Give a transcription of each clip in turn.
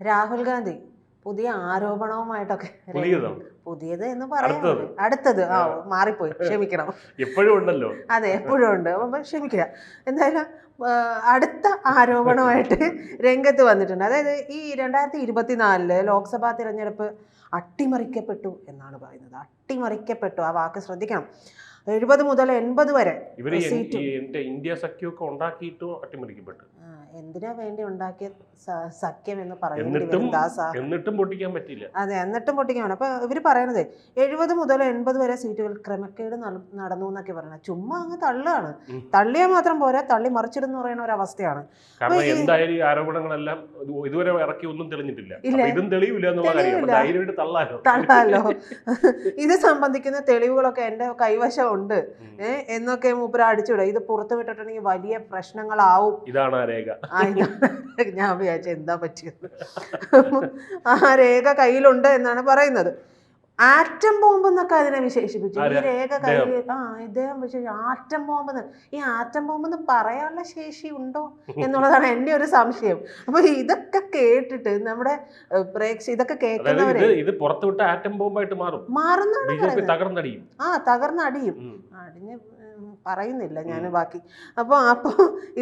രാഹുൽ ഗാന്ധി പുതിയ ആരോപണവുമായിട്ടൊക്കെ പുതിയതോ? എന്ന് പറയാം അടുത്തത്? ആ മാറിപ്പോയി. ക്ഷമിക്കണം. എപ്പോഴും ഉണ്ടല്ലോ. അതെ എപ്പോഴും ഉണ്ട്. അപ്പം ക്ഷമിക്കുക. എന്തായാലും അടുത്ത ആരോപണമായിട്ട് രംഗത്ത് വന്നിട്ടുണ്ട്. അതായത് ഈ രണ്ടായിരത്തി ഇരുപത്തിനാലിൽ ലോക്സഭാ തിരഞ്ഞെടുപ്പ് അട്ടിമറിക്കപ്പെട്ടു എന്നാണ് പറയുന്നത്. അട്ടിമറിക്കപ്പെട്ടു. ആ വാക്ക് ശ്രദ്ധിക്കണം. എഴുപത് മുതൽ എൺപത് വരെ. ഇന്ത്യ സഖ്യമൊക്കെ ഉണ്ടാക്കിയിട്ടും അട്ടിമറിക്കപ്പെട്ടു. എന്തിനാ വേണ്ടി ഉണ്ടാക്കിയ സഖ്യം എന്ന് പറയുന്നത് എന്നിട്ടും പൊട്ടിക്കാൻ പറ്റില്ല അതെ എന്നിട്ടും പൊട്ടിക്കാൻ അപ്പൊ ഇവർ പറയണത് എഴുപത് മുതൽ എൺപത് വരെ സീറ്റുകൾ ക്രമക്കേട് നടന്നു എന്നൊക്കെ പറയുന്നത് ചുമ്മാ അങ്ങ് തള്ളുകയാണ്. തള്ളിയാ തള്ളിയാൽ മാത്രം പോരാ തള്ളി മറിച്ചിടുന്ന പറയുന്ന ഒരു അവസ്ഥയാണ് എന്തായാലും ഈ ആരോപണങ്ങളെല്ലാം ഇതുവരെ ഇറക്കി ഒന്നും തെളിഞ്ഞിട്ടില്ല. ഇതും തെളിയില്ല എന്നുള്ള തള്ളാലോ? തള്ളാലോ. ഇത് സംബന്ധിക്കുന്ന തെളിവുകളൊക്കെ എന്റെ കൈവശം ഉണ്ട്. എന്നൊക്കെ മൂപ്പര അടിച്ചുവിടുക ഇത് പുറത്തു വിട്ടിട്ടുണ്ടെങ്കിൽ വലിയ പ്രശ്നങ്ങളാവും. ഇതാണ് ആ രേഖ. ഞാൻ വിചാരിച്ച എന്താ പറ്റിയത്? ആ രേഖ കയ്യിലുണ്ട് എന്നാണ് പറയുന്നത്. ആറ്റം ബോംബ് എന്നൊക്കെ അതിനെ വിശേഷിപ്പിച്ചു. ഈ? രേഖ കയ്യിൽ ആ ഇദ്ദേഹം വിശേഷിച്ചു ആറ്റം ബോംബ് എന്ന് ഈ ആറ്റം ബോംബ് എന്ന് പറയാനുള്ള ശേഷി ഉണ്ടോ എന്നുള്ളതാണ് എന്റെ ഒരു സംശയം. അപ്പൊ ഇതൊക്കെ കേട്ടിട്ട് നമ്മുടെ പ്രേക്ഷക പ്രേക്ഷ ഇതൊക്കെ കേൾക്കുന്നവരെ ഇത് പുറത്തുവിട്ട ആറ്റം ബോംബായിട്ട് മാറും. ജെ തകർന്നടിയും. ആ തകർന്നടിയും. അടിഞ്ഞ് പറയുന്നില്ല ഞാൻ ബാക്കി. അപ്പൊ അപ്പൊ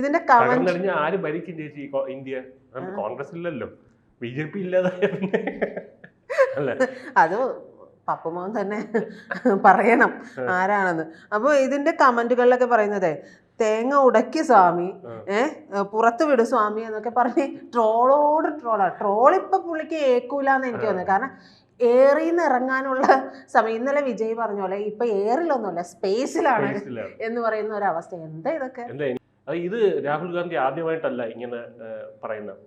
ഇതിന്റെ കമന്റ് ആര് ഭരിക്കും ചേച്ചി ഇന്ത്യ? കോൺഗ്രസ് ഇല്ലല്ലോ. ബി ജെ പി ഇല്ലാതായ അത് പപ്പുമോൻ തന്നെ പറയണം ആരാണെന്ന്. അപ്പോൾ ഇതിന്റെ കമന്റുകളിലൊക്കെ പറയുന്നത് തേങ്ങ ഉടക്കി സ്വാമി. ഏഹ് പുറത്ത് വിടും സ്വാമി എന്നൊക്കെ പറഞ്ഞ് ട്രോളോട് ട്രോളാ. ട്രോൾ ഇപ്പൊ പുള്ളിക്ക് ഏക്കൂലെന്ന് എനിക്ക് തോന്നുന്നത് കാരണം ഏറിന്ന് ഇറങ്ങാനുള്ള സമയം. ഇന്നലെ വിജയ് പറഞ്ഞ പോലെ ഇപ്പൊ ഏറിലൊന്നുമല്ല സ്പേസിലാണ്. എന്ന് പറയുന്ന ഒരു അവസ്ഥ എന്താ ഇതൊക്കെ ഇത് രാഹുൽ ഗാന്ധി ആദ്യമായിട്ടല്ല ഇങ്ങനെ പറയുന്നത്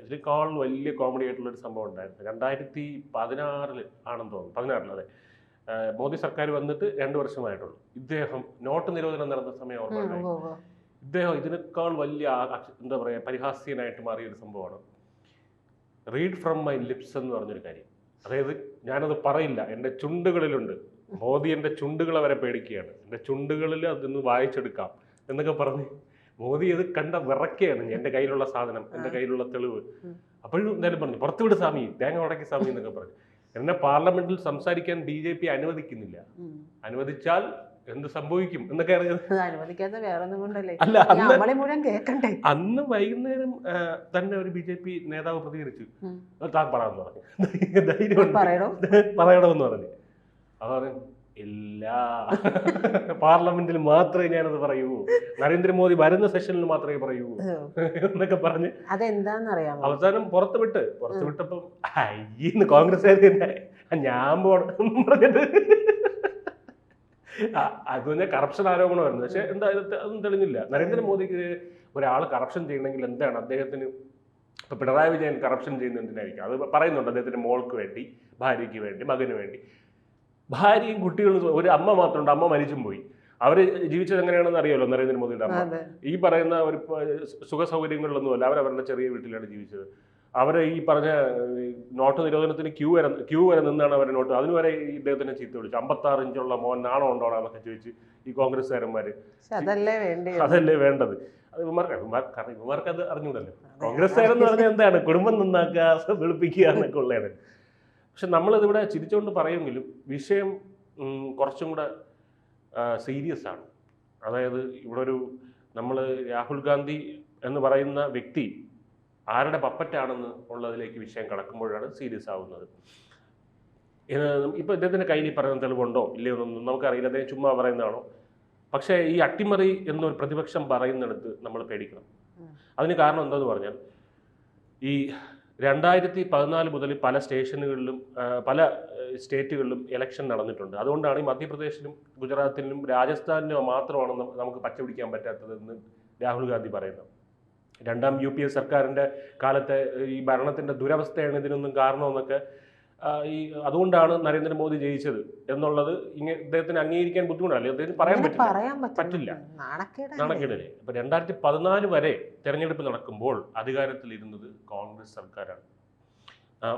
ഇതിനേക്കാൾ വലിയ കോമഡി ആയിട്ടുള്ള ഒരു സംഭവം ഉണ്ടായിരുന്നു. രണ്ടായിരത്തി പതിനാറിൽ ആണെന്ന് തോന്നുന്നു. പതിനാറിൽ അതെ. മോദി സർക്കാർ വന്നിട്ട് രണ്ട് വർഷമായിട്ടുള്ളൂ. ഇദ്ദേഹം നോട്ട് നിരോധനം നടന്ന സമയം ഓർമ്മ. ഇദ്ദേഹം ഇതിനേക്കാൾ വലിയ എന്താ പറയുക പരിഹാസ്യനായിട്ട് മാറിയ ഒരു സംഭവമാണ്. റീഡ് ഫ്രം മൈ ലിപ്സ് എന്ന് പറഞ്ഞൊരു കാര്യം. അതായത് ഞാനത് പറയില്ല. എന്റെ ചുണ്ടുകളിലുണ്ട്. മോദി എന്റെ ചുണ്ടുകളെ വരെ പേടിക്കുകയാണ്. എന്റെ ചുണ്ടുകളിൽ അതൊന്ന് വായിച്ചെടുക്കാം എന്നൊക്കെ പറഞ്ഞ് മോദി ഇത് കണ്ട വിറക്കുകയാണ് എന്റെ കയ്യിലുള്ള സാധനം എന്റെ കയ്യിലുള്ള തെളിവ്. അപ്പോഴും എന്തായാലും പറഞ്ഞു പുറത്തുവിട് സ്വാമി തേങ്ങ ഉടക്കി സ്വാമി എന്നൊക്കെ പറഞ്ഞു. എന്നെ പാർലമെന്റിൽ സംസാരിക്കാൻ ബി ജെ പി അനുവദിക്കുന്നില്ല. അനുവദിച്ചാൽ എന്ത് സംഭവിക്കും എന്നൊക്കെ അറിയാതെ അത് അനുവദിക്കാത്ത വേറൊന്നും കൊണ്ടല്ലേ. അല്ല നമ്മളെ അന്ന് മുഴുവൻ വൈകുന്നേരം തന്നെ ഒരു ബി ജെ പി നേതാവ് പ്രതികരിച്ചു. താൻ പറയാമെന്ന് പറഞ്ഞു. ധൈര്യം പറയണമെന്ന് പറഞ്ഞു. അത് പറഞ്ഞു ഇല്ല. പാർലമെന്റിൽ മാത്രമേ ഞാനത് പറയൂ. നരേന്ദ്രമോദി വരുന്ന സെഷനിൽ മാത്രമേ പറയൂ. എന്നൊക്കെ പറഞ്ഞ് അതെന്താന്നറിയാമോ? അവസാനം പുറത്ത് വിട്ട് പുറത്ത് വിട്ടപ്പം അയ്യന്ന് കോൺഗ്രസ് ഞാൻ പോണം. പറഞ്ഞിട്ട് അത് തന്നെ കറപ്ഷൻ ആരോപണമായിരുന്നു. പക്ഷെ എന്താ അതൊന്നും തെളിഞ്ഞില്ല. നരേന്ദ്രമോദിക്ക് ഒരാൾ കറപ്ഷൻ ചെയ്യണമെങ്കിൽ എന്താണ്? അദ്ദേഹത്തിന് ഇപ്പൊ പിണറായി വിജയൻ കറപ്ഷൻ ചെയ്യുന്ന എന്തിനായിരിക്കും? അത് പറയുന്നുണ്ട്. അദ്ദേഹത്തിന്റെ മോൾക്ക് വേണ്ടി ഭാര്യയ്ക്ക് വേണ്ടി മകന് വേണ്ടി. ഭാര്യയും കുട്ടികളും ഒരു അമ്മ മാത്രമുണ്ട്. അമ്മ മരിച്ചും പോയി. അവർ ജീവിച്ചത് എങ്ങനെയാണെന്ന് അറിയാമല്ലോ നരേന്ദ്രമോദിയുടെ അമ്മ? ഈ പറയുന്ന ഒരു സുഖ സൗകര്യങ്ങളിലൊന്നുമല്ല അവരവരുടെ ചെറിയ വീട്ടിലാണ് ജീവിച്ചത്. അവർ ഈ പറഞ്ഞ നോട്ട് നിരോധനത്തിന് ക്യൂ വരെ ക്യൂ വരെ നിന്നാണ് അവരെ നോട്ട്. അതിന് വരെ ഈ ഇദ്ദേഹത്തിനെ ചീത്ത വിളിച്ചു. അമ്പത്താറ് ഇഞ്ചുള്ള മോൻ നാണോ ഉണ്ടോടാ എന്നൊക്കെ ചോദിച്ച് ഈ കോൺഗ്രസ്സുകാരന്മാർ അതല്ലേ വേണ്ടി അതല്ലേ വേണ്ടത്. അത് ഇവന്മാർക്ക് അത് അറിഞ്ഞൂടല്ലോ. കോൺഗ്രസ്സുകാരെന്ന് പറഞ്ഞാൽ എന്താണ്? കുടുംബം നന്നാക്കുക വെളുപ്പിക്കുക എന്നൊക്കെ ഉള്ളതാണ്. പക്ഷെ നമ്മളിതിവിടെ ചിരിച്ചുകൊണ്ട് പറയുമെങ്കിലും വിഷയം കുറച്ചും കൂടെ സീരിയസ് ആണ്. അതായത് ഇവിടെ ഒരു നമ്മൾ രാഹുൽ ഗാന്ധി എന്ന് പറയുന്ന വ്യക്തി ആരുടെ പപ്പറ്റാണെന്ന് ഉള്ളതിലേക്ക് വിഷയം കടക്കുമ്പോഴാണ് സീരിയസ് ആവുന്നത്. ഇപ്പോൾ ഇദ്ദേഹത്തിന്റെ കയ്യിൽ ഈ പറയുന്ന തെളിവുണ്ടോ? ഇല്ലയോ എന്നൊന്നും നമുക്കറിയില്ല. അദ്ദേഹം ചുമ്മാ പറയുന്നതാണോ? പക്ഷേ ഈ അട്ടിമറി എന്നൊരു പ്രതിപക്ഷം പറയുന്നിടത്ത് നമ്മൾ പേടിക്കണം. അതിന് കാരണം എന്താന്ന് പറഞ്ഞാൽ ഈ രണ്ടായിരത്തി പതിനാല് മുതൽ പല സ്റ്റേഷനുകളിലും പല സ്റ്റേറ്റുകളിലും ഇലക്ഷൻ നടന്നിട്ടുണ്ട്. അതുകൊണ്ടാണ് ഈ മധ്യപ്രദേശിലും ഗുജറാത്തിലും രാജസ്ഥാനിലും മാത്രമാണ് നമുക്ക് പച്ച പിടിക്കാൻ പറ്റാത്തതെന്ന് രാഹുൽ ഗാന്ധി പറയുന്നത്. രണ്ടാം യു പി എ സർക്കാരിന്റെ കാലത്തെ ഈ ഭരണത്തിന്റെ ദുരവസ്ഥയാണ് ഇതിനൊന്നും കാരണമെന്നൊക്കെ ഈ അതുകൊണ്ടാണ് നരേന്ദ്രമോദി ജയിച്ചത് എന്നുള്ളത് ഇങ്ങനെ ഇദ്ദേഹത്തിന് അംഗീകരിക്കാൻ ബുദ്ധിമുട്ടാണ് അല്ലെങ്കിൽ അദ്ദേഹത്തിന് പറയാൻ പറ്റില്ല. പറ്റില്ല. നാണക്കേടല്ലേ? ഇപ്പൊ രണ്ടായിരത്തി പതിനാല് വരെ തെരഞ്ഞെടുപ്പ് നടക്കുമ്പോൾ അധികാരത്തിലിരുന്നത് കോൺഗ്രസ് സർക്കാരാണ്.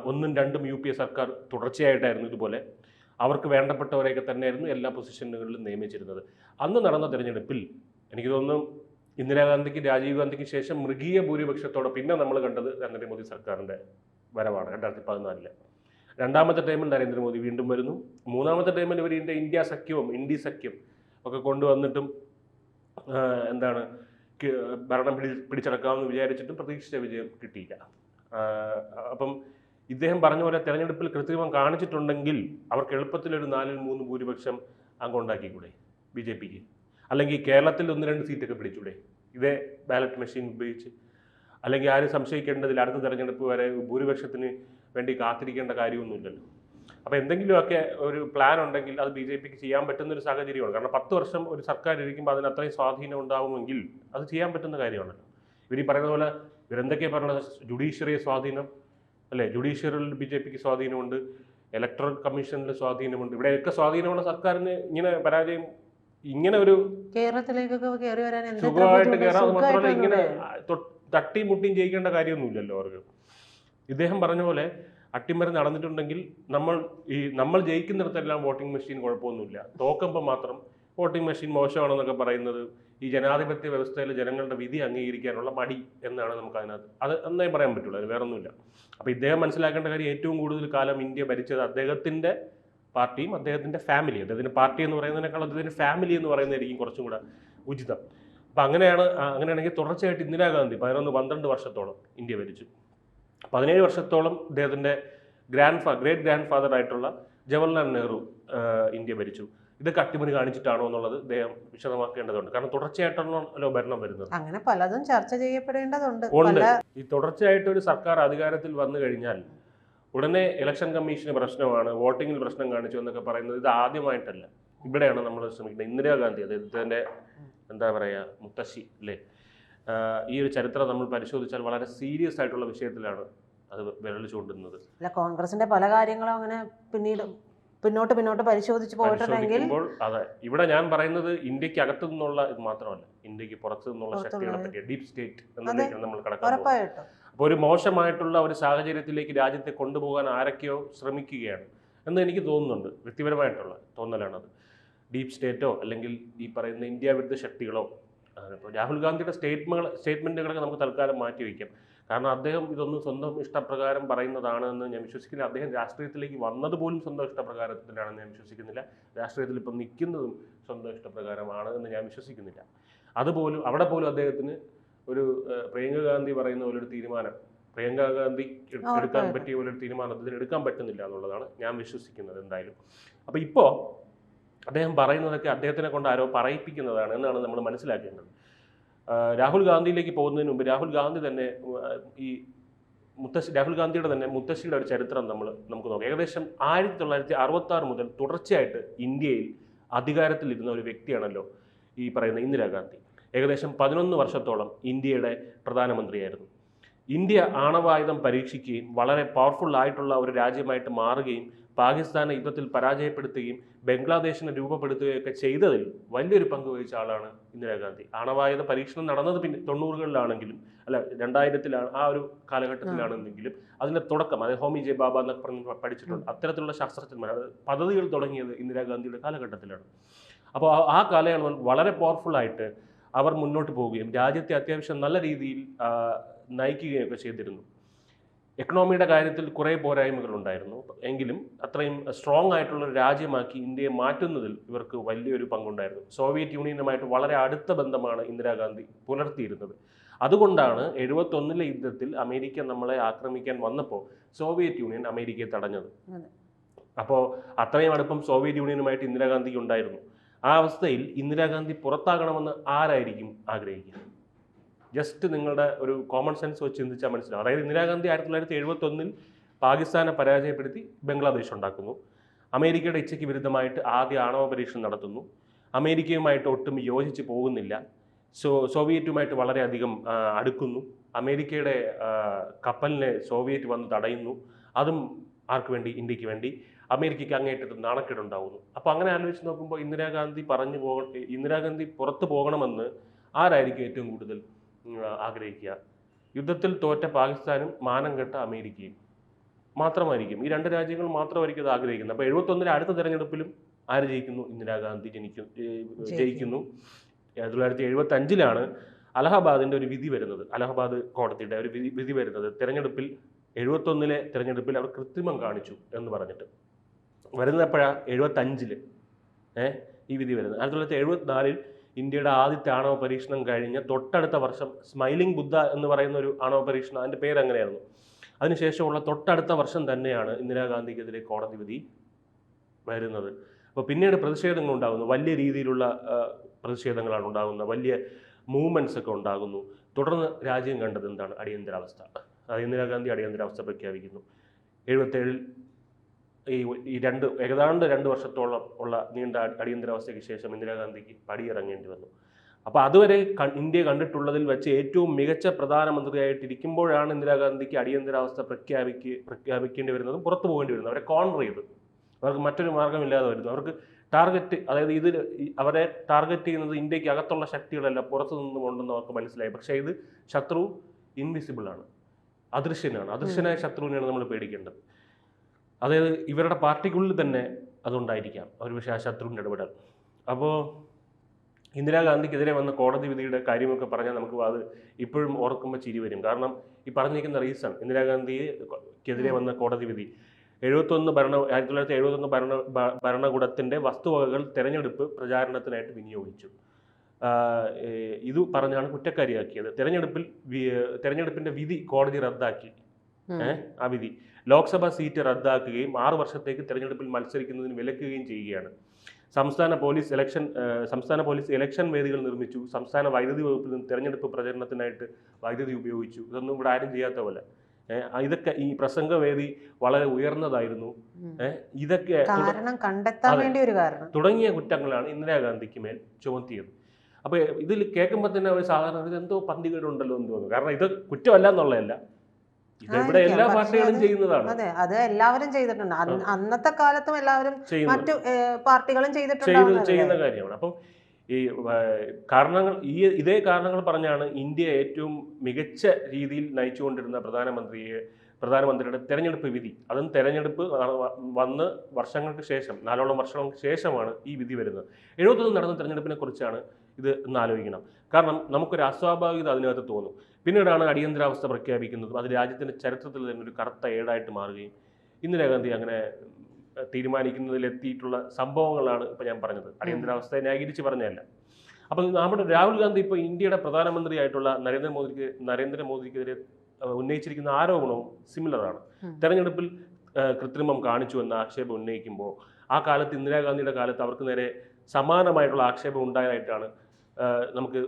ഒന്നും രണ്ടും യു പി എ സർക്കാർ തുടർച്ചയായിട്ടായിരുന്നു ഇതുപോലെ. അവർക്ക് വേണ്ടപ്പെട്ടവരെയൊക്കെ തന്നെയായിരുന്നു എല്ലാ പൊസിഷനുകളിലും നിയമിച്ചിരുന്നത്. അന്ന് നടന്ന തെരഞ്ഞെടുപ്പിൽ എനിക്ക് തോന്നുന്നു ഇന്ദിരാഗാന്ധിക്ക് രാജീവ് ഗാന്ധിക്ക് ശേഷം മൃഗീയ ഭൂരിപക്ഷത്തോടെ പിന്നെ നമ്മൾ കണ്ടത് നരേന്ദ്രമോദി സർക്കാരിന്റെ വരവാണ് രണ്ടായിരത്തി പതിനാലിൽ രണ്ടാമത്തെ ടൈമിൽ നരേന്ദ്രമോദി വീണ്ടും വരുന്നു. മൂന്നാമത്തെ ടൈമിൽ ഇവർ ഇതിന്റെ ഇന്ത്യ സഖ്യവും ഇന്ത്യ സഖ്യം ഒക്കെ കൊണ്ടുവന്നിട്ടും എന്താണ് ഭരണം പിടി പിടിച്ചടക്കാമെന്ന് വിചാരിച്ചിട്ടും പ്രതീക്ഷിച്ച വിജയം കിട്ടിയില്ല. അപ്പം ഇദ്ദേഹം പറഞ്ഞ പോലെ തെരഞ്ഞെടുപ്പിൽ കൃത്രിമം കാണിച്ചിട്ടുണ്ടെങ്കിൽ അവർക്ക് എളുപ്പത്തിൽ ഒരു നാലിൽ മൂന്ന് ഭൂരിപക്ഷം അങ്ങ് ഉണ്ടാക്കിക്കൂടെ? ബി ജെ പിക്ക്. അല്ലെങ്കിൽ കേരളത്തിൽ ഒന്ന് രണ്ട് സീറ്റൊക്കെ പിടിച്ചൂടെ? ഇതേ ബാലറ്റ് മെഷീൻ ഉപയോഗിച്ച്. അല്ലെങ്കിൽ ആരും സംശയിക്കേണ്ടതില്ല അടുത്ത തിരഞ്ഞെടുപ്പ് വരെ ഭൂരിപക്ഷത്തിന് വേണ്ടി കാത്തിരിക്കേണ്ട കാര്യമൊന്നുമില്ലല്ലോ. അപ്പോൾ എന്തെങ്കിലുമൊക്കെ ഒരു പ്ലാൻ ഉണ്ടെങ്കിൽ അത് ബി ജെ പിക്ക് ചെയ്യാൻ പറ്റുന്ന ഒരു സാഹചര്യമാണ്. കാരണം പത്ത് വർഷം ഒരു സർക്കാർ ഇരിക്കുമ്പോൾ അതിന് അത്രയും സ്വാധീനം ഉണ്ടാവുമെങ്കിൽ അത് ചെയ്യാൻ പറ്റുന്ന കാര്യമാണല്ലോ. ഇവർ ഈ പറയുന്ന പോലെ ഇവരെന്തൊക്കെയാണ് പറയുന്നത് ജുഡീഷ്യറി സ്വാധീനം അല്ലേ? ജുഡീഷ്യറിയിൽ ബി ജെ പിക്ക് സ്വാധീനമുണ്ട്. ഇലക്ട്രൽ കമ്മീഷനിൽ സ്വാധീനമുണ്ട്. ഇവിടെയൊക്കെ സ്വാധീനമുള്ള സർക്കാരിന് ഇങ്ങനെ പരാജയം ഇങ്ങനെ ഒരു കേരളത്തിലേക്കൊക്കെ കയറി വരാൻ എന്ത് ഇത്ര സുഖമായിട്ട് കയറാം മാത്രമല്ല ഇങ്ങനെ തട്ടിയും മുട്ടിയും ജയിക്കേണ്ട കാര്യമൊന്നുമില്ലല്ലോ അവർക്ക്. ഇദ്ദേഹം പറഞ്ഞ പോലെ അട്ടിമറി നടന്നിട്ടുണ്ടെങ്കിൽ നമ്മൾ ഈ നമ്മൾ ജയിക്കുന്നിടത്തെല്ലാം വോട്ടിംഗ് മെഷീൻ കുഴപ്പമൊന്നുമില്ല. തോക്കുമ്പോൾ മാത്രം വോട്ടിംഗ് മെഷീൻ മോശമാണെന്നൊക്കെ പറയുന്നത് ഈ ജനാധിപത്യ വ്യവസ്ഥയിൽ ജനങ്ങളുടെ വിധി അംഗീകരിക്കാനുള്ള മടി എന്നാണ് നമുക്ക് അതിനകത്ത്. അത് എന്നേ പറയാൻ പറ്റുള്ളൂ അത് വേറൊന്നുമില്ല. അപ്പോൾ ഇദ്ദേഹം മനസ്സിലാക്കേണ്ട കാര്യം ഏറ്റവും കൂടുതൽ കാലം ഇന്ത്യ ഭരിച്ചത് അദ്ദേഹത്തിന്റെ പാർട്ടിയും അദ്ദേഹത്തിന്റെ ഫാമിലി അദ്ദേഹത്തിന്റെ പാർട്ടി എന്ന് പറയുന്നതിനേക്കാൾ അദ്ദേഹത്തിന്റെ ഫാമിലി എന്ന് പറയുന്നതായിരിക്കും കുറച്ചും കൂടെ ഉചിതം. അപ്പം അങ്ങനെയാണ് അങ്ങനെയാണെങ്കിൽ തുടർച്ചയായിട്ട് ഇന്ദിരാഗാന്ധി പതിനൊന്ന് പന്ത്രണ്ട് വർഷത്തോളം ഇന്ത്യ ഭരിച്ചു. പതിനേഴ് വർഷത്തോളം അദ്ദേഹത്തിന്റെ ഗ്രാൻഡ് ഫാ ഗ്രേറ്റ് ഗ്രാൻഡ് ഫാദർ ആയിട്ടുള്ള ജവഹർലാൽ നെഹ്റു ഇന്ത്യ ഭരിച്ചു. ഇത് അട്ടിമറി കാണിച്ചിട്ടാണോ എന്നുള്ളത് അദ്ദേഹം വിശദമാക്കേണ്ടതുണ്ട്. കാരണം തുടർച്ചയായിട്ടാണല്ലോ ഭരണം വരുന്നത്. അങ്ങനെ പലതും ചർച്ച ചെയ്യപ്പെടേണ്ടതുണ്ട്. ഈ തുടർച്ചയായിട്ട് ഒരു സർക്കാർ അധികാരത്തിൽ വന്നു കഴിഞ്ഞാൽ ഉടനെ ഇലക്ഷൻ കമ്മീഷന് പ്രശ്നമാണ് വോട്ടിങ്ങിൽ പ്രശ്നം കാണിച്ചു എന്നൊക്കെ പറയുന്നത് ഇത് ആദ്യമായിട്ടല്ല. ഇവിടെയാണ് നമ്മൾ ശ്രമിക്കുന്നത്. ഇന്ദിരാഗാന്ധി അദ്ദേഹത്തിന്റെ എന്താ പറയുക മുത്തശ്ശി അല്ലേ? ഈ ഒരു ചരിത്രം നമ്മൾ പരിശോധിച്ചാൽ വളരെ സീരിയസ് ആയിട്ടുള്ള വിഷയത്തിലാണ് അത് വിരൽ ചൂണ്ടുന്നത്. അല്ല കോൺഗ്രസിന്റെ പല കാര്യങ്ങളും അങ്ങനെ പിന്നീട് പിന്നോട്ട് പിന്നോട്ട് പരിശോധിച്ച് പോയിട്ടുണ്ടെങ്കിൽ അതെ ഇവിടെ ഞാൻ പറയുന്നത് ഇന്ത്യയ്ക്ക് അകത്തു നിന്നുള്ള ഇത് മാത്രമല്ല ഇന്ത്യയ്ക്ക് പുറത്തു നിന്നുള്ള ശക്തികളെ പറ്റിയ ഡീപ് സ്റ്റേറ്റ് എന്നതിലേക്ക് നമ്മൾ. ഉറപ്പായിട്ടും. അപ്പോൾ ഒരു മോശമായിട്ടുള്ള ഒരു സാഹചര്യത്തിലേക്ക് രാജ്യത്തെ കൊണ്ടുപോകാൻ ആരൊക്കെയോ ശ്രമിക്കുകയാണ് എന്ന് എനിക്ക് തോന്നുന്നുണ്ട്. വ്യക്തിപരമായിട്ടുള്ള തോന്നലാണത്. ഡീപ് സ്റ്റേറ്റോ അല്ലെങ്കിൽ ഈ പറയുന്ന ഇന്ത്യ വിരുദ്ധ ശക്തികളോ ഇപ്പോൾ രാഹുൽ ഗാന്ധിയുടെ സ്റ്റേറ്റ്മെ സ്റ്റേറ്റ്മെന്റുകളൊക്കെ നമുക്ക് തൽക്കാലം മാറ്റി വയ്ക്കാം. കാരണം അദ്ദേഹം ഇതൊന്നും സ്വന്തം ഇഷ്ടപ്രകാരം പറയുന്നതാണ് എന്ന് ഞാൻ വിശ്വസിക്കുന്നില്ല. അദ്ദേഹം രാഷ്ട്രീയത്തിലേക്ക് വന്നത് പോലും സ്വന്തം ഇഷ്ടപ്രകാരത്തിലാണെന്ന് ഞാൻ വിശ്വസിക്കുന്നില്ല. രാഷ്ട്രീയത്തിൽ ഇപ്പം നിൽക്കുന്നതും സ്വന്തം ഇഷ്ടപ്രകാരമാണ് എന്ന് ഞാൻ വിശ്വസിക്കുന്നില്ല. അതുപോലും അവിടെ പോലും അദ്ദേഹത്തിന് ഒരു പ്രിയങ്ക ഗാന്ധി പറയുന്ന പോലെ ഒരു തീരുമാനം. പ്രിയങ്ക ഗാന്ധി എടുക്കാൻ പറ്റിയ പോലെ ഒരു തീരുമാനം അദ്ദേഹം എടുക്കാൻ പറ്റുന്നില്ല എന്നുള്ളതാണ് ഞാൻ വിശ്വസിക്കുന്നത് എന്തായാലും. അപ്പോൾ ഇപ്പോൾ അദ്ദേഹം പറയുന്നതൊക്കെ അദ്ദേഹത്തിനെ കൊണ്ട് ആരോ പറയിപ്പിക്കുന്നതാണ് എന്നാണ് നമ്മൾ മനസ്സിലാക്കേണ്ടത്. രാഹുൽ ഗാന്ധിയിലേക്ക് പോകുന്നതിന് മുമ്പ് രാഹുൽ ഗാന്ധി തന്നെ ഈ മുത്തശ്ശി രാഹുൽ ഗാന്ധിയുടെ തന്നെ മുത്തശ്ശിയുടെ ഒരു ചരിത്രം നമ്മൾ നമുക്ക് നോക്കാം. ഏകദേശം ആയിരത്തി തൊള്ളായിരത്തി അറുപത്തി ആറ് മുതൽ തുടർച്ചയായിട്ട് ഇന്ത്യയിൽ അധികാരത്തിലിരുന്ന ഒരു വ്യക്തിയാണല്ലോ ഈ പറയുന്ന ഇന്ദിരാഗാന്ധി. ഏകദേശം പതിനൊന്ന് വർഷത്തോളം ഇന്ത്യയുടെ പ്രധാനമന്ത്രിയായിരുന്നു. ഇന്ത്യ ആണവായുധം പരീക്ഷിക്കുകയും വളരെ പവർഫുൾ ആയിട്ടുള്ള ഒരു രാജ്യമായിട്ട് മാറുകയും പാകിസ്ഥാനെ യുദ്ധത്തിൽ പരാജയപ്പെടുത്തുകയും ബംഗ്ലാദേശിനെ രൂപപ്പെടുത്തുകയൊക്കെ ചെയ്തതിൽ വലിയൊരു പങ്ക് വഹിച്ച ആളാണ് ഇന്ദിരാഗാന്ധി. ആണവായുധ പരീക്ഷണം നടന്നത് പിന്നെ തൊണ്ണൂറുകളിലാണെങ്കിലും അല്ല രണ്ടായിരത്തിലാണ് ആ ഒരു കാലഘട്ടത്തിലാണെന്നെങ്കിലും അതിന്റെ തുടക്കം. അതായത് ഹോമി ജെ ബാബ എന്നൊക്കെ പറഞ്ഞ് പഠിച്ചിട്ടുണ്ട്. അത്തരത്തിലുള്ള ശാസ്ത്രജ്ഞന്മാർ അത് പദ്ധതികൾ തുടങ്ങിയത് ഇന്ദിരാഗാന്ധിയുടെ കാലഘട്ടത്തിലാണ്. അപ്പോൾ ആ- ആ കാലയളവിൽ വളരെ പവർഫുൾ ആയിട്ട് അവർ മുന്നോട്ട് പോവുകയും രാജ്യത്തെ അത്യാവശ്യം നല്ല രീതിയിൽ നയിക്കുകയൊക്കെ ചെയ്തിരുന്നു. എക്കണോമിയുടെ കാര്യത്തിൽ കുറേ പോരായ്മകൾ ഉണ്ടായിരുന്നു. എങ്കിലും അത്രയും സ്ട്രോങ് ആയിട്ടുള്ള ഒരു രാജ്യമാക്കി ഇന്ത്യയെ മാറ്റുന്നതിൽ ഇവർക്ക് വലിയൊരു പങ്കുണ്ടായിരുന്നു. സോവിയറ്റ് യൂണിയനുമായിട്ട് വളരെ അടുത്ത ബന്ധമാണ് ഇന്ദിരാഗാന്ധി പുലർത്തിയിരുന്നത്. അതുകൊണ്ടാണ് എഴുപത്തൊന്നിലെ യുദ്ധത്തിൽ അമേരിക്ക നമ്മളെ ആക്രമിക്കാൻ വന്നപ്പോൾ സോവിയറ്റ് യൂണിയൻ അമേരിക്കയെ തടഞ്ഞത്. അപ്പോൾ അത്രയും അടുപ്പം സോവിയറ്റ് യൂണിയനുമായിട്ട് ഇന്ദിരാഗാന്ധിക്ക് ഉണ്ടായിരുന്നു. ആ അവസ്ഥയിൽ ഇന്ദിരാഗാന്ധി പുറത്താകണമെന്ന് ആരായിരിക്കും ആഗ്രഹിക്കുക ജസ്റ്റ് നിങ്ങളുടെ ഒരു കോമൺ സെൻസ് വെച്ച് ചിന്തിച്ചാൽ മനസ്സിലാവും. അതായത് ഇന്ദിരാഗാന്ധി ആയിരത്തി തൊള്ളായിരത്തി എഴുപത്തൊന്നിൽ പാകിസ്ഥാനെ പരാജയപ്പെടുത്തി ബംഗ്ലാദേശ് ഉണ്ടാക്കുന്നു. അമേരിക്കയുടെ ഇച്ഛയ്ക്ക് വിരുദ്ധമായിട്ട് ആദ്യ ആണവ പരീക്ഷണം നടത്തുന്നു. അമേരിക്കയുമായിട്ട് ഒട്ടും യോജിച്ച് പോകുന്നില്ല. സോ സോവിയറ്റുമായിട്ട് വളരെയധികം അടുക്കുന്നു. അമേരിക്കയുടെ കപ്പലിനെ സോവിയറ്റ് വന്ന് തടയുന്നു. അതും ആർക്ക് വേണ്ടി ഇന്ത്യയ്ക്ക് വേണ്ടി. അമേരിക്കയ്ക്ക് അങ്ങേറ്റത്ത് നാണക്കേടുണ്ടാവുന്നു. അപ്പോൾ അങ്ങനെ ആലോചിച്ച് നോക്കുമ്പോൾ ഇന്ദിരാഗാന്ധി പറഞ്ഞു പോക ഇന്ദിരാഗാന്ധി പുറത്തു പോകണമെന്ന് ആരായിരിക്കും ഏറ്റവും കൂടുതൽ ആഗ്രഹിക്കുക? യുദ്ധത്തിൽ തോറ്റ പാകിസ്ഥാനും മാനം കെട്ട അമേരിക്കയും മാത്രമായിരിക്കും. ഈ രണ്ട് രാജ്യങ്ങൾ മാത്രമായിരിക്കും ഇത് ആഗ്രഹിക്കുന്നത്. അപ്പോൾ എഴുപത്തൊന്നിലെ അടുത്ത തെരഞ്ഞെടുപ്പിലും ആര് ജയിക്കുന്നു? ഇന്ദിരാഗാന്ധി ജനിക്കും ജയിക്കുന്നു. ആയിരത്തി തൊള്ളായിരത്തി എഴുപത്തി അഞ്ചിലാണ് അലഹബാദിന്റെ ഒരു വിധി വരുന്നത്. അലഹബാദ് കോടതിയുടെ ഒരു വിധി വിധി വരുന്നത്. തെരഞ്ഞെടുപ്പിൽ എഴുപത്തൊന്നിലെ തിരഞ്ഞെടുപ്പിൽ അവർ കൃത്രിമം കാണിച്ചു എന്ന് പറഞ്ഞിട്ട്. വരുന്നപ്പോഴാ എഴുപത്തഞ്ചിൽ ഏഹ് ഈ വിധി വരുന്നത്. ആയിരത്തി തൊള്ളായിരത്തി എഴുപത്തിനാലിൽ ഇന്ത്യയുടെ ആദ്യത്തെ ആണവ പരീക്ഷണം കഴിഞ്ഞ് തൊട്ടടുത്ത വർഷം സ്മൈലിംഗ് ബുദ്ധ എന്ന് പറയുന്ന ഒരു ആണവ പരീക്ഷണം അതിന്റെ പേര് അങ്ങനെയായിരുന്നു അതിനുശേഷമുള്ള തൊട്ടടുത്ത വർഷം തന്നെയാണ് ഇന്ദിരാഗാന്ധിക്കെതിരെ കോടതി വിധി വരുന്നത്. അപ്പോൾ പിന്നീട് പ്രതിഷേധങ്ങൾ ഉണ്ടാകുന്നു. വലിയ രീതിയിലുള്ള പ്രതിഷേധങ്ങളാണ് ഉണ്ടാകുന്നത്. വലിയ മൂവ്മെന്റ്സ് ഒക്കെ ഉണ്ടാകുന്നു. തുടർന്ന് രാജ്യം കണ്ടത് എന്താണ്? അടിയന്തരാവസ്ഥ. ഇന്ദിരാഗാന്ധി അടിയന്തരാവസ്ഥ പ്രഖ്യാപിക്കുന്നു. എഴുപത്തേഴിൽ ഈ ഈ രണ്ട് ഏതാണ്ട് രണ്ട് വർഷത്തോളം ഉള്ള നീണ്ട അടിയന്തരാവസ്ഥയ്ക്ക് ശേഷം ഇന്ദിരാഗാന്ധിക്ക് പടിയിറങ്ങേണ്ടി വന്നു. അപ്പോൾ അതുവരെ ഇന്ത്യ കണ്ടിട്ടുള്ളതിൽ വെച്ച് ഏറ്റവും മികച്ച പ്രധാനമന്ത്രിയായിട്ടിരിക്കുമ്പോഴാണ് ഇന്ദിരാഗാന്ധിക്ക് അടിയന്തരാവസ്ഥ പ്രഖ്യാപിക്ക് പ്രഖ്യാപിക്കേണ്ടി വരുന്നതും പുറത്തു പോകേണ്ടി വരുന്നത്. അവരെ കോൺവർ ചെയ്ത്. അവർക്ക് മറ്റൊരു മാർഗമില്ലാതെ വരുന്നു. അവർക്ക് ടാർഗറ്റ് അതായത് ഇതിൽ അവരെ ടാർഗറ്റ് ചെയ്യുന്നത് ഇന്ത്യയ്ക്ക് അകത്തുള്ള ശക്തികളല്ല പുറത്തു നിന്നും ഉണ്ടെന്ന് അവർക്ക് മനസ്സിലായി. പക്ഷേ ഇത് ശത്രു ഇൻവിസിബിൾ ആണ്. അദൃശ്യനാണ്. അദൃശ്യനായ ശത്രുവിനെയാണ് നമ്മൾ പേടിക്കേണ്ടത്. അതായത് ഇവരുടെ പാർട്ടിക്കുള്ളിൽ തന്നെ അതുണ്ടായിരിക്കാം. ഒരു പക്ഷേ ആ ശത്രുവിന്റെ ഇടപെടൽ. അപ്പോൾ ഇന്ദിരാഗാന്ധിക്കെതിരെ വന്ന കോടതി വിധിയുടെ കാര്യമൊക്കെ പറഞ്ഞാൽ നമുക്ക് അത് ഇപ്പോഴും ഓർക്കുമ്പോൾ ചിരി വരും. കാരണം ഈ പറഞ്ഞിരിക്കുന്ന റീസൺ ഇന്ദിരാഗാന്ധിക്കെതിരെ വന്ന കോടതി വിധി. എഴുപത്തൊന്ന് ഭരണ ആയിരത്തി തൊള്ളായിരത്തി എഴുപത്തൊന്ന് ഭരണ ഭരണകൂടത്തിന്റെ വസ്തുവകകൾ തെരഞ്ഞെടുപ്പ് പ്രചാരണത്തിനായിട്ട് വിനിയോഗിച്ചു. ഇത് പറഞ്ഞാണ് കുറ്റക്കാരിയാക്കിയത്. തെരഞ്ഞെടുപ്പിൽ തെരഞ്ഞെടുപ്പിന്റെ തെരഞ്ഞെടുപ്പിന്റെ വിധി കോടതി റദ്ദാക്കി. ആ വിധി. ലോക്സഭാ സീറ്റ് റദ്ദാക്കുകയും ആറ് വർഷത്തേക്ക് തെരഞ്ഞെടുപ്പിൽ മത്സരിക്കുന്നതിന് വിലക്കുകയും ചെയ്യുകയാണ്. സംസ്ഥാന പോലീസ് ഇലക്ഷൻ സംസ്ഥാന പോലീസ് ഇലക്ഷൻ വേദികൾ നിർമ്മിച്ചു. സംസ്ഥാന വൈദ്യുതി വകുപ്പിൽ നിന്ന് തെരഞ്ഞെടുപ്പ് പ്രചരണത്തിനായിട്ട് വൈദ്യുതി ഉപയോഗിച്ചു. ഇതൊന്നും ഇവിടെ ആരും ചെയ്യാത്ത പോലെ. ഇതൊക്കെ ഈ പ്രസംഗവേദി വളരെ ഉയർന്നതായിരുന്നു. ഇതൊക്കെ കാരണം കണ്ടെത്താൻ. വേണ്ടി ഒരു കാരണം. തുടങ്ങിയ കുറ്റങ്ങളാണ് ഇന്ദിരാഗാന്ധിക്ക് മേൽ ചുമത്തിയത്. അപ്പോൾ ഇതിൽ കേൾക്കുമ്പോൾ തന്നെ ഒരു സാധാരണ എന്തോ പന്തികേടുണ്ടല്ലോ എന്ന് തോന്നുന്നു കാരണം ഇത് കുറ്റമല്ല എന്നുള്ളതല്ല. ഇവിടെ. എല്ലാ പാർട്ടികളും ചെയ്യുന്നതാണ്. അതെ അത് എല്ലാവരും ചെയ്തിട്ടുണ്ട്. അന്നത്തെ കാലത്തും എല്ലാവരും മറ്റു പാർട്ടികളും ചെയ്തിട്ടുണ്ട്? ചെയ്യുന്ന കാര്യമാണ്. അപ്പം ഈ കാരണങ്ങൾ ഈ ഇതേ കാരണങ്ങൾ പറഞ്ഞാണ് ഇന്ത്യ ഏറ്റവും മികച്ച രീതിയിൽ നയിച്ചുകൊണ്ടിരുന്ന പ്രധാനമന്ത്രിയെ പ്രധാനമന്ത്രിയുടെ തെരഞ്ഞെടുപ്പ് വിധി. അതും തെരഞ്ഞെടുപ്പ് വന്ന് വർഷങ്ങൾക്ക് ശേഷം നാലോളം വർഷങ്ങൾക്ക് ശേഷമാണ് ഈ വിധി വരുന്നത്. എഴുപത്തൊന്ന് നടന്ന തെരഞ്ഞെടുപ്പിനെ കുറിച്ചാണ് ഇത് എന്ന് ആലോചിക്കണം. കാരണം നമുക്കൊരു അസ്വാഭാവികത അതിനകത്ത് തോന്നും. പിന്നീടാണ് അടിയന്തരാവസ്ഥ പ്രഖ്യാപിക്കുന്നതും. അത് രാജ്യത്തിന്റെ ചരിത്രത്തിൽ തന്നെ ഒരു കറുത്ത ഏടായിട്ട് മാറുകയും ഇന്ദിരാഗാന്ധി അങ്ങനെ തീരുമാനിക്കുന്നതിലെത്തിയിട്ടുള്ള സംഭവങ്ങളാണ് ഇപ്പോൾ ഞാൻ പറഞ്ഞത്. അടിയന്തരാവസ്ഥയെ ന്യായീകരിച്ച് പറഞ്ഞതല്ല. അപ്പം നമ്മുടെ രാഹുൽ ഗാന്ധി ഇപ്പോൾ ഇന്ത്യയുടെ പ്രധാനമന്ത്രിയായിട്ടുള്ള നരേന്ദ്രമോദിക്ക് നരേന്ദ്രമോദിക്കെതിരെ ഉന്നയിച്ചിരിക്കുന്ന ആരോപണവും സിമിലറാണ്. തെരഞ്ഞെടുപ്പിൽ കൃത്രിമം കാണിച്ചു എന്ന ആക്ഷേപം ഉന്നയിക്കുമ്പോൾ ആ കാലത്ത് ഇന്ദിരാഗാന്ധിയുടെ കാലത്ത് അവർക്ക് നേരെ സമാനമായിട്ടുള്ള ആക്ഷേപം ഉണ്ടായതായിട്ടാണ് നമുക്ക്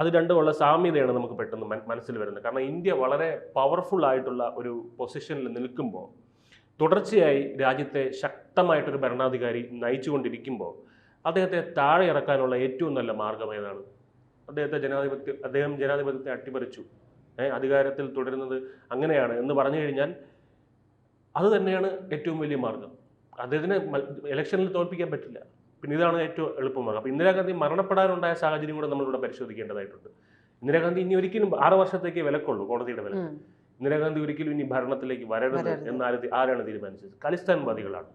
അത് രണ്ടുമുള്ള സാമ്യതയാണ് നമുക്ക് പെട്ടെന്ന് മനസ്സിൽ വരുന്നത്. കാരണം ഇന്ത്യ വളരെ പവർഫുൾ ആയിട്ടുള്ള ഒരു പൊസിഷനിൽ നിൽക്കുമ്പോൾ തുടർച്ചയായി രാജ്യത്തെ ശക്തമായിട്ടൊരു ഭരണാധികാരി നയിച്ചുകൊണ്ടിരിക്കുമ്പോൾ അദ്ദേഹത്തെ താഴെ ഇറക്കാനുള്ള ഏറ്റവും നല്ല മാർഗം ഏതാണ്? അദ്ദേഹത്തെ ജനാധിപത്യ അദ്ദേഹം ജനാധിപത്യത്തെ അട്ടിമറിച്ചു. അധികാരത്തിൽ തുടരുന്നത് അങ്ങനെയാണ് എന്ന് പറഞ്ഞു കഴിഞ്ഞാൽ അത് തന്നെയാണ് ഏറ്റവും വലിയ മാർഗം. അദ്ദേഹത്തിന് ഇലക്ഷനിൽ തോൽപ്പിക്കാൻ പറ്റില്ല. പിന്നെ ഇതാണ് ഏറ്റവും എളുപ്പമാകുക അപ്പോൾ ഇന്ദിരാഗാന്ധി മരണപ്പെടാനുണ്ടായ സാഹചര്യം കൂടെ നമ്മളിവിടെ പരിശോധിക്കേണ്ടതായിട്ടുണ്ട്. ഇന്ദിരാഗാന്ധി ഇനി ഒരിക്കലും ആറ് വർഷത്തേക്ക് വിലക്കുള്ളൂ കോടതിയുടെ വില ഇന്ദിരാഗാന്ധി ഒരിക്കലും ഇനി ഭരണത്തിലേക്ക് വരരുത്. എന്ന് ആര് ആരാണ് തീരുമാനിച്ചത്? ഖലിസ്ഥാൻവാദികളാണ്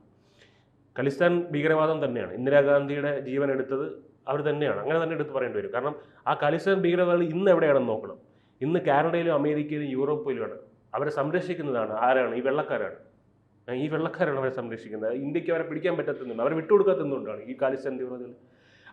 ഖലിസ്ഥാൻ ഭീകരവാദം തന്നെയാണ്. ഇന്ദിരാഗാന്ധിയുടെ ജീവൻ എടുത്തത് അവർ തന്നെയാണ്. അങ്ങനെ തന്നെ എടുത്ത് പറയേണ്ടി വരും. കാരണം ആ ഖലിസ്ഥാൻ ഭീകരവാദികൾ ഇന്ന് എവിടെയാണെന്ന് നോക്കണം. ഇന്ന് കാനഡയിലും അമേരിക്കയിലും യൂറോപ്പിലുമാണ് അവരെ സംരക്ഷിക്കുന്നതാണ് ആരാണ്? ഈ വെള്ളക്കാരാണ്. ഈ വെള്ളക്കാരാണ് അവരെ സംരക്ഷിക്കുന്നത്. ഇന്ത്യയ്ക്ക് അവരെ പിടിക്കാൻ പറ്റത്തുന്നുണ്ട് അവരെ വിട്ടുകൊടുക്കാത്തതുകൊണ്ടാണ് ഈ കാലിസ്ഥാൻ തീവ്രവാദികൾ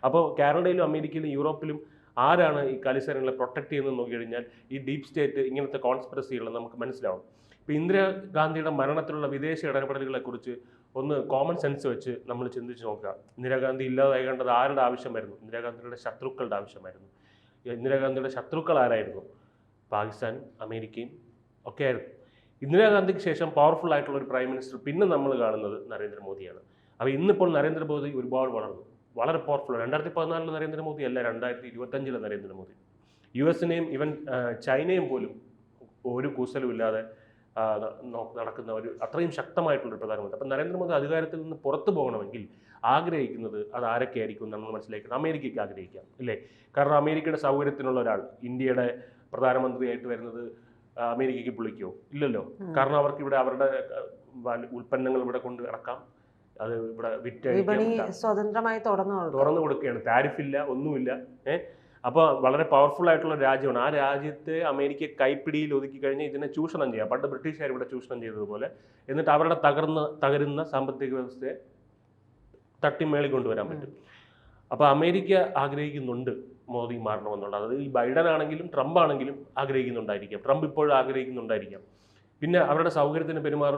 അപ്പോൾ കാനഡയിലും അമേരിക്കയിലും യൂറോപ്പിലും ആരാണ് ഈ കാലിസ്ഥാനികളെ പ്രൊട്ടക്ട് ചെയ്യുന്നത് നോക്കി കഴിഞ്ഞാൽ ഈ ഡീപ് സ്റ്റേറ്റ് ഇങ്ങനത്തെ കോൺസ്പിറസികൾ നമുക്ക് മനസ്സിലാവും. ഇപ്പോൾ ഇന്ദിരാഗാന്ധിയുടെ മരണത്തിലുള്ള വിദേശ ഇടപെടലുകളെക്കുറിച്ച് ഒന്ന് കോമൺ സെൻസ് വെച്ച് നമ്മൾ ചിന്തിച്ച് നോക്കുക. ഇന്ദിരാഗാന്ധി ഇല്ലാതാകേണ്ടത് ആരുടെ ആവശ്യമായിരുന്നു? ഇന്ദിരാഗാന്ധിയുടെ ശത്രുക്കളുടെ ആവശ്യമായിരുന്നു. ഇന്ദിരാഗാന്ധിയുടെ ശത്രുക്കൾ ആരായിരുന്നു? പാകിസ്ഥാൻ അമേരിക്കയും ഒക്കെ ആയിരുന്നു. ഇന്ദിരാഗാന്ധിക്ക് ശേഷം പവർഫുൾ ആയിട്ടുള്ള ഒരു പ്രൈം മിനിസ്റ്റർ പിന്നെ നമ്മൾ കാണുന്നത് നരേന്ദ്രമോദിയാണ്. അപ്പോൾ ഇന്നിപ്പോൾ നരേന്ദ്രമോദി ഒരുപാട് വളർന്നു. വളരെ പവർഫുൾ രണ്ടായിരത്തി പതിനാലിലെ നരേന്ദ്രമോദി അല്ല രണ്ടായിരത്തി ഇരുപത്തഞ്ചിലെ നരേന്ദ്രമോദി. യു എസിനെയും ഇവൻ ചൈനയും പോലും ഒരു കൂസലുമില്ലാതെ നടക്കുന്ന ഒരു അത്രയും ശക്തമായിട്ടുള്ള പ്രധാനമന്ത്രി. അപ്പം നരേന്ദ്രമോദി അധികാരത്തിൽ നിന്ന് പുറത്തു പോകണമെങ്കിൽ ആഗ്രഹിക്കുന്നത് അത് ആരൊക്കെയായിരിക്കും നമ്മൾ മനസ്സിലാക്കുന്നത്. അമേരിക്കയ്ക്ക് ആഗ്രഹിക്കാം ഇല്ലേ കാരണം അമേരിക്കയുടെ സൗകര്യത്തിനുള്ള ഒരാൾ ഇന്ത്യയുടെ പ്രധാനമന്ത്രിയായിട്ട് വരുന്നത് അമേരിക്കയ്ക്ക് പുള്ളിക്കോ? ഇല്ലല്ലോ. കാരണം അവർക്ക് ഇവിടെ അവരുടെ ഉൽപ്പന്നങ്ങൾ ഇവിടെ കൊണ്ട് ഇറക്കാം അത് ഇവിടെ വിറ്റ് സ്വതന്ത്രമായി തുറന്നു കൊടുക്കും. തുറന്നു കൊടുക്കുകയാണ്. താരിഫില്ല ഒന്നുമില്ല. ഏഹ് അപ്പോൾ വളരെ പവർഫുൾ ആയിട്ടുള്ള രാജ്യമാണ്. ആ രാജ്യത്തെ അമേരിക്ക കൈപ്പിടിയിൽ ഒതുക്കി കഴിഞ്ഞാൽ ഇതിനെ ചൂഷണം ചെയ്യാം. പണ്ട് ബ്രിട്ടീഷുകാർ ഇവിടെ ചൂഷണം ചെയ്തതുപോലെ. എന്നിട്ട് അവരുടെ തകർന്ന് തകരുന്ന സാമ്പത്തിക വ്യവസ്ഥയെ തട്ടിമേളി കൊണ്ടുവരാൻ പറ്റും അപ്പോൾ അമേരിക്ക ആഗ്രഹിക്കുന്നുണ്ട്. മോദി മാറണമെന്നുള്ളത് അതായത് ഈ ബൈഡൻ ആണെങ്കിലും ട്രംപ് ആണെങ്കിലും ആഗ്രഹിക്കുന്നുണ്ടായിരിക്കാം. ട്രംപ് ഇപ്പോഴും ആഗ്രഹിക്കുന്നുണ്ടായിരിക്കാം. പിന്നെ അവരുടെ സൗകര്യത്തിന് പെരുമാറ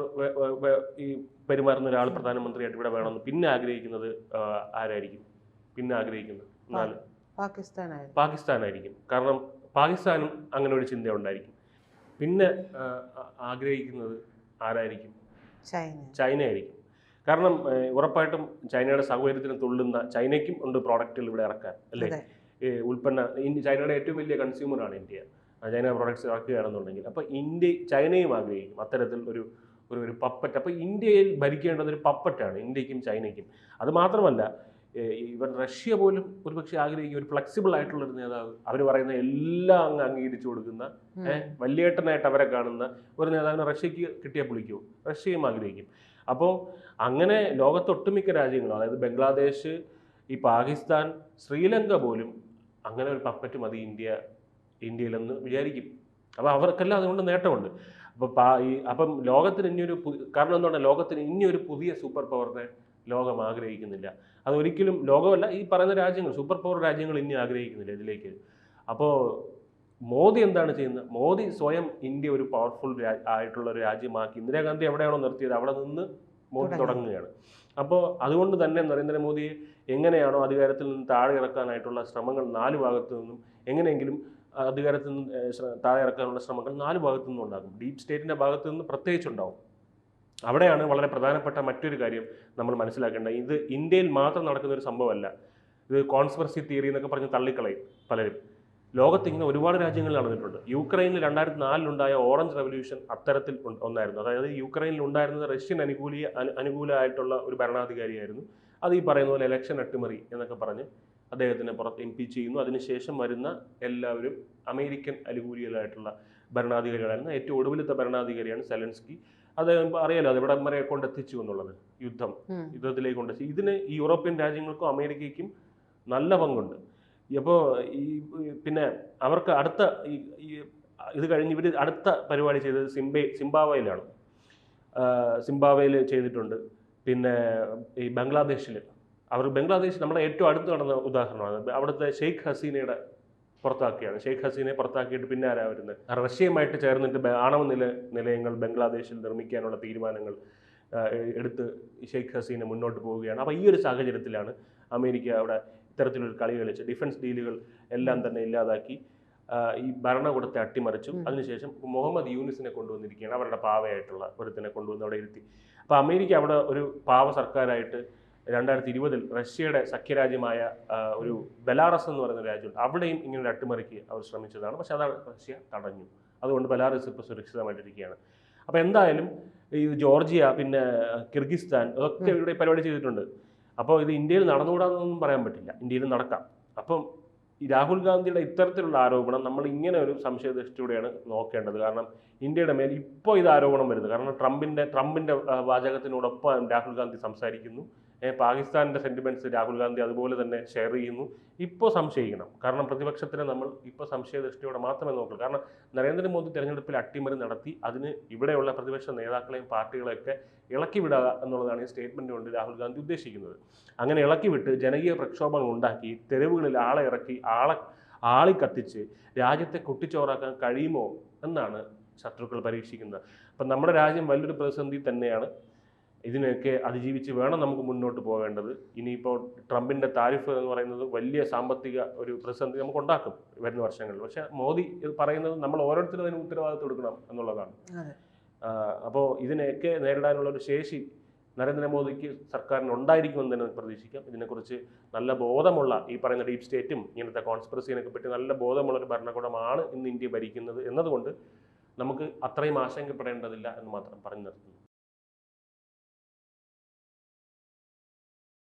ഈ പെരുമാറുന്ന ഒരാൾ പ്രധാനമന്ത്രിയായിട്ട് ഇവിടെ വേണമെന്ന് പിന്നെ ആഗ്രഹിക്കുന്നത് ആരായിരിക്കും? പിന്നെ ആഗ്രഹിക്കുന്നത് നാല് പാകിസ്ഥാനായിരിക്കും. പാകിസ്ഥാനായിരിക്കും. കാരണം പാകിസ്ഥാനും അങ്ങനെ ഒരു ചിന്ത ഉണ്ടായിരിക്കും പിന്നെ ആഗ്രഹിക്കുന്നത് ആരായിരിക്കും? ചൈന. ആയിരിക്കും കാരണം ഉറപ്പായിട്ടും ചൈനയുടെ സൗകര്യത്തിന് തുള്ളുന്ന ചൈനയ്ക്കും ഉണ്ട് പ്രോഡക്റ്റുകൾ ഇവിടെ ഇറക്കാൻ അല്ലേ? ഉൽപ്പന്ന ഇന്ത്യ ചൈനയുടെ ഏറ്റവും വലിയ കൺസ്യൂമറാണ് ഇന്ത്യ. ചൈന പ്രോഡക്ട്സ് ഇറക്കുകയാണെന്നുണ്ടെങ്കിൽ. അപ്പോൾ ഇന്ത്യ ചൈനയും ആഗ്രഹിക്കും. അത്തരത്തിൽ ഒരു ഒരു ഒരു പപ്പറ്റ് അപ്പോൾ ഇന്ത്യയിൽ ഭരിക്കേണ്ടത് ഒരു പപ്പറ്റാണ് ഇന്ത്യക്കും ചൈനയ്ക്കും. അതുമാത്രമല്ല ഇവർ ഇവൻ റഷ്യ പോലും ഒരുപക്ഷെ ആഗ്രഹിക്കും ഒരു ഫ്ലെക്സിബിൾ ആയിട്ടുള്ള ഒരു നേതാവ്. അവർ പറയുന്ന എല്ലാം അങ്ങ് അംഗീകരിച്ചു കൊടുക്കുന്ന വലിയേട്ടനായിട്ട് അവരെ കാണുന്ന ഒരു നേതാവിനെ റഷ്യക്ക് കിട്ടിയാൽ പുളിക്കൂ? റഷ്യയും ആഗ്രഹിക്കും. അപ്പോൾ അങ്ങനെ ലോകത്തൊട്ടുമിക്ക രാജ്യങ്ങളും അതായത് ബംഗ്ലാദേശ് ഈ പാകിസ്ഥാൻ ശ്രീലങ്ക പോലും അങ്ങനെ ഒരു പപ്പറ്റ് മതി ഇന്ത്യ ഇന്ത്യയിലെന്ന് വിചാരിക്കും. അപ്പോൾ അവർക്കെല്ലാം അതുകൊണ്ട് നേട്ടമുണ്ട്. അപ്പോൾ പാ ഈ അപ്പം ലോകത്തിന് ഇനിയൊരു കാരണം എന്താണ് ലോകത്തിന് ഇനിയൊരു പുതിയ സൂപ്പർ പവറിനെ ലോകം ആഗ്രഹിക്കുന്നില്ല. അതൊരിക്കലും ലോകമല്ല ഈ പറയുന്ന രാജ്യങ്ങൾ സൂപ്പർ പവർ രാജ്യങ്ങൾ ഇനി ആഗ്രഹിക്കുന്നില്ല ഇതിലേക്ക്. അപ്പോൾ മോദി എന്താണ് ചെയ്യുന്നത്? മോദി സ്വയം ഇന്ത്യ ഒരു പവർഫുൾ ആയിട്ടുള്ള ഒരു രാജ്യമാക്കി. ഇന്ദിരാഗാന്ധി എവിടെയാണോ നിർത്തിയത് അവിടെ നിന്ന് മോദി തുടങ്ങുകയാണ്. അപ്പോൾ അതുകൊണ്ട് തന്നെ നരേന്ദ്രമോദിയെ എങ്ങനെയാണോ അധികാരത്തിൽ നിന്ന് താഴെ ഇറക്കാനായിട്ടുള്ള ശ്രമങ്ങൾ നാല് ഭാഗത്തു നിന്നും എങ്ങനെയെങ്കിലും അധികാരത്തിൽ നിന്ന് താഴെ ഇറക്കാനുള്ള ശ്രമങ്ങൾ നാല് ഭാഗത്തു നിന്നും ഉണ്ടാകും. ഡീപ് സ്റ്റേറ്റിന്റെ ഭാഗത്തു നിന്ന് പ്രത്യേകിച്ചുണ്ടാവും. അവിടെയാണ് വളരെ പ്രധാനപ്പെട്ട മറ്റൊരു കാര്യം നമ്മൾ മനസ്സിലാക്കേണ്ടത്. ഇത് ഇന്ത്യയിൽ മാത്രം നടക്കുന്ന ഒരു സംഭവമല്ല. ഇത് കോൺസ്പെറസി തിയറി എന്നൊക്കെ പറഞ്ഞ് തള്ളിക്കളയും പലരും. ലോകത്ത് ഇങ്ങനെ ഒരുപാട് രാജ്യങ്ങളിൽ നടന്നിട്ടുണ്ട്. യുക്രൈനിൽ രണ്ടായിരത്തി നാലിലുണ്ടായ ഓറഞ്ച് റവല്യൂഷൻ അത്തരത്തിൽ ഒന്നായിരുന്നു. അതായത് യുക്രൈനിൽ ഉണ്ടായിരുന്നത് റഷ്യൻ അനുകൂലിയ അനു- അനുകൂലമായിട്ടുള്ള ഒരു ഭരണാധികാരിയായിരുന്നു. അത് ഈ പറയുന്ന പോലെ ഇലക്ഷൻ അട്ടിമറി എന്നൊക്കെ പറഞ്ഞ് അദ്ദേഹത്തിനെ പുറത്ത് ഇംപീച്ച് ചെയ്യുന്നു. അതിനുശേഷം വരുന്ന എല്ലാവരും അമേരിക്കൻ അനുകൂലികളായിട്ടുള്ള ഭരണാധികാരികളായിരുന്നു. ഏറ്റവും ഒടുവിലത്തെ ഭരണാധികാരിയാണ് സെലൻസ്കി. അദ്ദേഹം അറിയാലോ അത് ഇവിടം വരെ കൊണ്ടെത്തിച്ചു എന്നുള്ളത് യുദ്ധം. യുദ്ധത്തിലേക്ക് കൊണ്ടെത്തി. ഇതിന് ഈ യൂറോപ്യൻ രാജ്യങ്ങൾക്കും അമേരിക്കയ്ക്കും നല്ല പങ്കുണ്ട്. അപ്പോൾ ഈ പിന്നെ അവർക്ക് അടുത്ത ഈ ഈ- ഇത് കഴിഞ്ഞ് ഇവർ അടുത്ത പരിപാടി ചെയ്തത് സിംബെ സിംബാവയിലാണ്. സിംബാവയിൽ ചെയ്തിട്ടുണ്ട്. പിന്നെ ഈ ബംഗ്ലാദേശിൽ അവർ ബംഗ്ലാദേശ് നമ്മുടെ ഏറ്റവും അടുത്ത് നടന്ന ഉദാഹരണമാണ്. അവിടുത്തെ ഷെയ്ഖ് ഹസീനയുടെ പുറത്താക്കിയാണ്. ഷെയ്ഖ് ഹസീനെ പുറത്താക്കിയിട്ട് പിന്നെ ആരാ വരുന്നത്? റഷ്യയുമായിട്ട് ചേർന്നിട്ട് ആണവ നില നിലയങ്ങൾ ബംഗ്ലാദേശിൽ നിർമ്മിക്കാനുള്ള തീരുമാനങ്ങൾ എടുത്ത് ഷെയ്ഖ് ഹസീനെ മുന്നോട്ട് പോവുകയാണ്. അപ്പോൾ ഈ ഒരു സാഹചര്യത്തിലാണ് അമേരിക്ക അവിടെ ഇത്തരത്തിലൊരു കളി കളിച്ച് ഡിഫൻസ് ഡീലുകൾ എല്ലാം തന്നെ ഇല്ലാതാക്കി ഈ ഭരണകൂടത്തെ അട്ടിമറിച്ചു. അതിനുശേഷം മുഹമ്മദ് യൂനിസിനെ കൊണ്ടുവന്നിരിക്കുകയാണ്. അവരുടെ പാവയായിട്ടുള്ള ഒരുത്തിനെ കൊണ്ടുവന്ന് അവിടെ ഇരുത്തി. അപ്പോൾ അമേരിക്ക അവിടെ ഒരു പാവ സർക്കാരായിട്ട് രണ്ടായിരത്തി ഇരുപതിൽ റഷ്യയുടെ സഖ്യരാജ്യമായ ഒരു ബെലാറസ് എന്ന് പറയുന്ന രാജ്യമുണ്ട്. അവിടെയും ഇങ്ങനെ അട്ടിമറിക്ക് അവർ ശ്രമിച്ചതാണ്. പക്ഷേ അതാണ് റഷ്യ തടഞ്ഞു. അതുകൊണ്ട് ബെലാറസ് ഇപ്പോൾ സുരക്ഷിതമായിട്ടിരിക്കുകയാണ്. അപ്പോൾ എന്തായാലും ഈ ജോർജിയ പിന്നെ കിർഗിസ്ഥാൻ അതൊക്കെ. ഇവിടെ പരിപാടി ചെയ്തിട്ടുണ്ട്. അപ്പോൾ ഇത് ഇന്ത്യയിൽ നടന്നുകൂടാന്നൊന്നും പറയാൻ പറ്റില്ല. ഇന്ത്യയിൽ നടക്കാം. അപ്പം ഈ രാഹുൽ ഗാന്ധിയുടെ ഇത്തരത്തിലുള്ള ആരോപണം നമ്മൾ ഇങ്ങനെ ഒരു സംശയദൃഷ്ടിയോടെയാണ് നോക്കേണ്ടത്. കാരണം ഇന്ത്യയുടെ മേൽ ഇപ്പോൾ ഇത് ആരോപണം വരുന്നത്. കാരണം ട്രംപിന്റെ ട്രംപിന്റെ വാചകത്തിനോടൊപ്പം രാഹുൽ ഗാന്ധി സംസാരിക്കുന്നു. ഏ, പാകിസ്ഥാനിന്റെ സെന്റിമെന്റ്സ് രാഹുൽ ഗാന്ധി അതുപോലെ തന്നെ ഷെയർ ചെയ്യുന്നു. ഇപ്പോൾ സംശയിക്കണം. കാരണം പ്രതിപക്ഷത്തിനെ നമ്മൾ ഇപ്പോൾ സംശയദൃഷ്ടിയോടെ മാത്രമേ നോക്കൂ കാരണം നരേന്ദ്രമോദി തെരഞ്ഞെടുപ്പിൽ അട്ടിമറി നടത്തി അതിന് ഇവിടെയുള്ള പ്രതിപക്ഷ നേതാക്കളെയും പാർട്ടികളെയൊക്കെ ഇളക്കി വിടുക എന്നുള്ളതാണ് ഈ സ്റ്റേറ്റ്മെന്റ് കൊണ്ട് രാഹുൽ ഗാന്ധി ഉദ്ദേശിക്കുന്നത്. അങ്ങനെ ഇളക്കി വിട്ട് ജനകീയ പ്രക്ഷോഭങ്ങൾ ഉണ്ടാക്കി തെരുവുകളിൽ ആളെ ഇറക്കി ആളെ ആളി കത്തിച്ച് രാജ്യത്തെ കുട്ടിച്ചോറാക്കാൻ കഴിയുമോ എന്നാണ് ശത്രുക്കൾ പരീക്ഷിക്കുന്നത്. അപ്പം നമ്മുടെ രാജ്യം വലിയൊരു പ്രതിസന്ധി തന്നെയാണ്. ഇതിനെയൊക്കെ അതിജീവിച്ച് വേണം നമുക്ക് മുന്നോട്ട് പോകേണ്ടത്. ഇനിയിപ്പോൾ ട്രംപിന്റെ താരിഫ് എന്ന് പറയുന്നത് വലിയ സാമ്പത്തിക ഒരു പ്രതിസന്ധി നമുക്ക് ഉണ്ടാക്കും വരുന്ന വർഷങ്ങളിൽ. പക്ഷെ മോദി ഇത് പറയുന്നത് നമ്മൾ ഓരോരുത്തരും അതിന് ഉത്തരവാദിത്വം എടുക്കണം എന്നുള്ളതാണ്. അപ്പോൾ ഇതിനെയൊക്കെ നേരിടാനുള്ള ഒരു ശേഷി നരേന്ദ്രമോദിക്ക് സർക്കാരിന് ഉണ്ടായിരിക്കുമെന്ന് തന്നെ പ്രതീക്ഷിക്കാം. ഇതിനെക്കുറിച്ച് നല്ല ബോധമുള്ള ഈ പറയുന്ന ഡീപ് സ്റ്റേറ്റും ഇങ്ങനത്തെ കോൺസ്പിറസിനെയൊക്കെ പറ്റി നല്ല ബോധമുള്ള ഒരു ഭരണകൂടമാണ് ഇന്ന് ഇന്ത്യ ഭരിക്കുന്നത് എന്നതുകൊണ്ട് നമുക്ക് അത്രയും ആശങ്കപ്പെടേണ്ടതില്ല എന്ന് മാത്രം പറഞ്ഞു നിർത്തുന്നു.